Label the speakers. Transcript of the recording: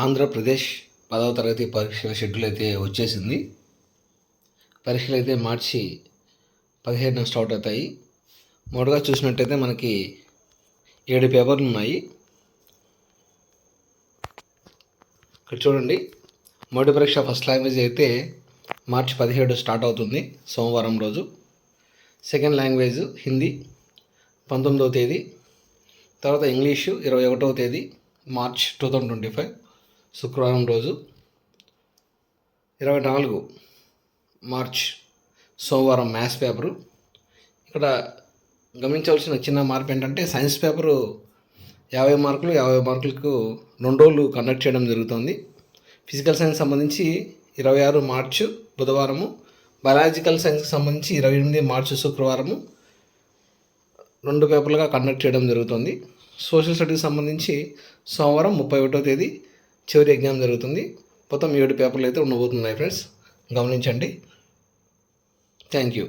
Speaker 1: ఆంధ్రప్రదేశ్ పదవ తరగతి పరీక్షల షెడ్యూల్ అయితే వచ్చేసింది. పరీక్షలు అయితే మార్చి పదిహేడున స్టార్ట్ అవుతాయి. మొదటగా చూసినట్టయితే మనకి ఏడు పేపర్లు ఉన్నాయి. ఇక్కడ చూడండి. మొదటి పరీక్ష ఫస్ట్ లాంగ్వేజ్ అయితే మార్చి పదిహేడు స్టార్ట్ అవుతుంది సోమవారం రోజు. సెకండ్ లాంగ్వేజ్ హిందీ పంతొమ్మిదవ తేదీ. తర్వాత ఇంగ్లీషు ఇరవై ఒకటవ తేదీ March two thousand twenty five. శుక్రవారం రోజు ఇరవై నాలుగు మార్చ్ సోమవారం మ్యాథ్స్ పేపరు. ఇక్కడ గమనించవలసిన చిన్న మార్పు ఏంటంటే సైన్స్ పేపరు యాభై మార్కులు యాభై మార్కులకు రెండు రోజులు కండక్ట్ చేయడం జరుగుతుంది. ఫిజికల్ సైన్స్ సంబంధించి ఇరవై ఆరు మార్చు బుధవారము బయాలజికల్ సైన్స్కి సంబంధించి ఇరవై ఎనిమిది మార్చి శుక్రవారము రెండు పేపర్లుగా కండక్ట్ చేయడం జరుగుతుంది. సోషల్ స్టడీస్ సంబంధించి సోమవారం ముప్పై ఒకటో తేదీ చివరి ఎగ్జామ్ జరుగుతుంది. మొత్తం ఏడు పేపర్లు అయితే ఉండబోతున్నాయి ఫ్రెండ్స్. గమనించండి. Thank you.